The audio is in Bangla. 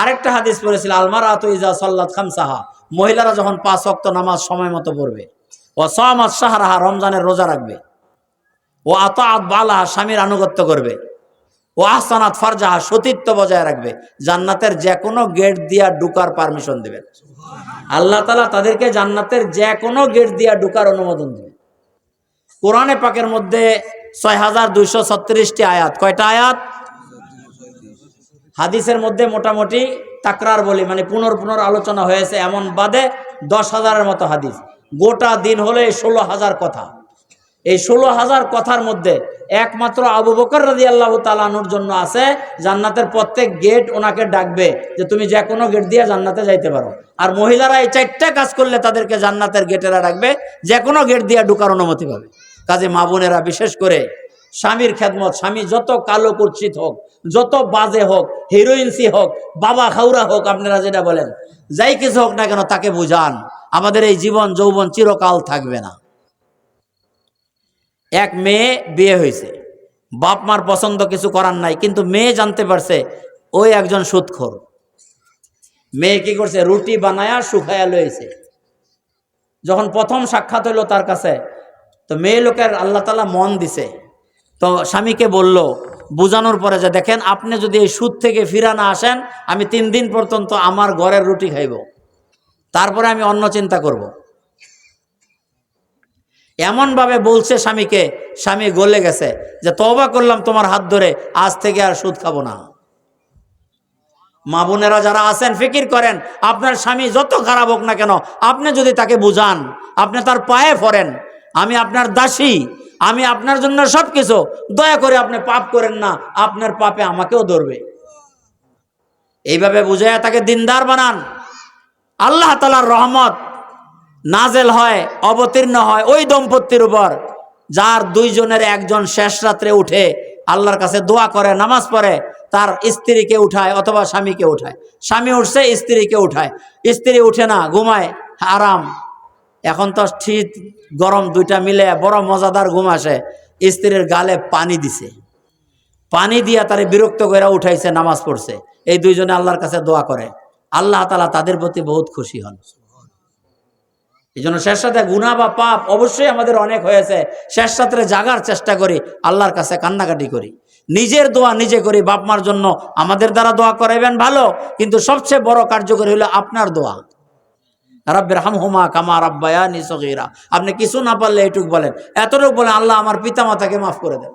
আরেকটা হাদিস পড়েছিল আলমার আত ইজা সাল্লাত খামসাহা। মহিলারা যখন পাঁচ অক্ত নামাজ সময় মতো পড়বে ও সমাজ সাহারাহা রমজানের রোজা রাখবে ও আত বালাহা, স্বামীর আনুগত্য করবে ও আহসানাত ফারজাহা, সতীত্ব বজায় রাখবে, জান্নাতের যে কোনো গেট দিয়া ঢুকার পারমিশন দেবেন আল্লাহ তালা তাদেরকে জান্নাতের যে কোনো গেট দিয়া ঢুকার অনুমোদন দেবে। কোরআনে পাকের মধ্যে ছয় হাজার দুইশো ছত্রিশটি আয়াত। কয়টা আয়াত? হাদিসের মধ্যে মোটামুটি তাকরার বলি মানে পুনর পুনর আলোচনা হয়েছে এমন বাদে দশ হাজারের মতো হাদিস। গোটা দিন হলে এই ষোলো হাজার কথা। এই ষোলো হাজার কথার মধ্যে একমাত্র আবু বকর রাজি আল্লাহ তালানোর জন্য আছে, জান্নাতের প্রত্যেক গেট ওনাকে ডাকবে যে তুমি যে কোনো গেট দিয়ে জান্নাতে যাইতে পারো। আর মহিলারা এই চারটা কাজ করলে তাদেরকে জান্নাতের গেটেরা ডাকবে, যে কোনো গেট দিয়ে ঢুকার অনুমতি পাবে। কাজে মা বোনেরা বিশেষ করে স্বামীর খেদমত, স্বামী যত কালো কুৎসিত হোক, যত বাজে হোক হিরোইনসি হোক, বাবা খাউরা হোক, আপনারা যেটা বলেন, যাই কিছু হোক না কেন তাকে বুঝান। আমাদের এই জীবন, যৌবন চিরকাল থাকবে না। এক মেয়ে বিয়ে হয়েছে। বাপ মার পছন্দ কিছু করার নাই, কিন্তু মেয়ে জানতে পারছে ওই একজন সুৎখোর। মেয়ে কি করছে? রুটি বানায়া শুকায়া লয়েছে যখন প্রথম সাক্ষাৎ হইল তার কাছে, তো মেয়ে লোকের আল্লাহ তালা মন দিছে। তো স্বামীকে বলল, বোঝানোর পরে যে দেখেন, আপনি যদি এই সুদ থেকে ফিরা না আসেন, আমি তিন দিন পর্যন্ত আমার ঘরের রুটি খাইব তারপরে আমি অন্য চিন্তা করব। এমনভাবে বলছে স্বামীকে, স্বামী গলে গেছে যে তবা করলাম তোমার হাত ধরে, আজ থেকে আর সুদ খাব না মা বোনেরা যারা আছেন, ফিকির করেন, আপনার স্বামী যত খারাপ হোক না কেন, আপনি যদি তাকে বুঝান, আপনি তার পায়ে ফরেন, আমি আপনার দাসী আমি আপনার জন্য সব কিছু দয়া করে আপনি পাপ করেন না, আপনার পাপে আমাকেও ধরবে। এইভাবে বুঝাইয়া তাকে দিনদার বানান। আল্লাহ তালার রহমত নাজেল হয়, অবতীর্ণ হয় ওই দম্পতির উপর, যার দুইজনের একজন শেষ রাত্রে উঠে আল্লাহর কাছে দোয়া করে, নামাজ পড়ে, তার স্ত্রীকে উঠায় অথবা স্বামীকে উঠায়। স্বামী উঠছে, স্ত্রীকে উঠায়। স্ত্রী উঠে না, ঘুমায় আরাম এখন তো শীত, গরম দুইটা মিলে বড় মজাদার ঘুম আসে। স্ত্রীর গালে পানি দিছে। পানি দিয়া তারে বিরক্ত করে উঠাইছে, নামাজ পড়ছে। এই দুইজনে আল্লাহর কাছে দোয়া করে। আল্লাহ তালা তাদের প্রতি বহুত খুশি হন। এই জন্য শেষ সাথে গুণা বা পাপ অবশ্যই আমাদের অনেক হয়েছে। শেষ সাথে জাগার চেষ্টা করি, আল্লাহর কাছে কান্নাকাটি করি। নিজের দোয়া নিজে করি, বাপ মার জন্য আমাদের দ্বারা দোয়া করাইবেন ভালো, কিন্তু সবচেয়ে বড় কার্যকরী হলো আপনার দোয়া। রাব্বের হাম হুমা কামা রাব্বায়া নিসগিরা আপনি কিছু না পারলে এইটুক বলেন। এতটুকু বলেন, আল্লাহ আমার পিতা মাতাকে মাফ করে দেন।